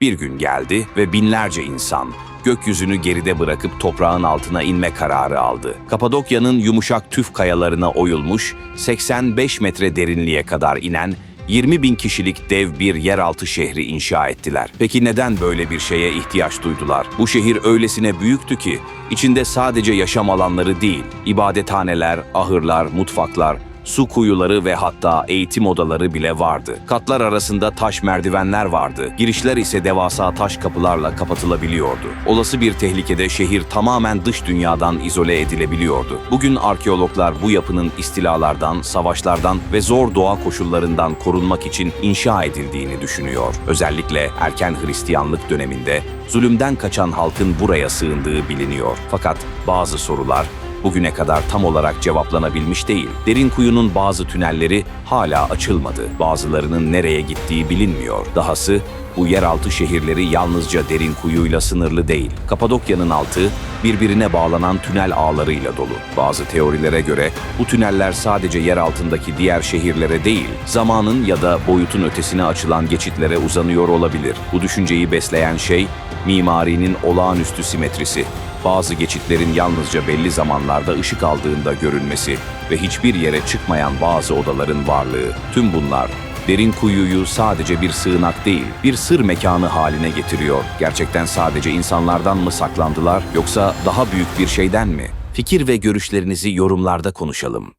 Bir gün geldi ve binlerce insan gökyüzünü geride bırakıp toprağın altına inme kararı aldı. Kapadokya'nın yumuşak tüf kayalarına oyulmuş, 85 metre derinliğe kadar inen 20 bin kişilik dev bir yeraltı şehri inşa ettiler. Peki neden böyle bir şeye ihtiyaç duydular? Bu şehir öylesine büyüktü ki içinde sadece yaşam alanları değil, ibadethaneler, ahırlar, mutfaklar, su kuyuları ve hatta eğitim odaları bile vardı. Katlar arasında taş merdivenler vardı. Girişler ise devasa taş kapılarla kapatılabiliyordu. Olası bir tehlikede şehir tamamen dış dünyadan izole edilebiliyordu. Bugün arkeologlar bu yapının istilalardan, savaşlardan ve zor doğa koşullarından korunmak için inşa edildiğini düşünüyor. Özellikle erken Hristiyanlık döneminde zulümden kaçan halkın buraya sığındığı biliniyor. Fakat bazı sorular bugüne kadar tam olarak cevaplanabilmiş değil. Derin kuyunun bazı tünelleri hala açılmadı. Bazılarının nereye gittiği bilinmiyor. Dahası bu yeraltı şehirleri yalnızca derin kuyuyla sınırlı değil. Kapadokya'nın altı birbirine bağlanan tünel ağlarıyla dolu. Bazı teorilere göre bu tüneller sadece yer altındaki diğer şehirlere değil, zamanın ya da boyutun ötesine açılan geçitlere uzanıyor olabilir. Bu düşünceyi besleyen şey mimarinin olağanüstü simetrisi bazı geçitlerin yalnızca belli zamanlarda ışık aldığında görünmesi ve hiçbir yere çıkmayan bazı odaların varlığı. Tüm bunlar derin kuyuyu sadece bir sığınak değil, bir sır mekanı haline getiriyor. Gerçekten sadece insanlardan mı saklandılar yoksa daha büyük bir şeyden mi? Fikir ve görüşlerinizi yorumlarda konuşalım.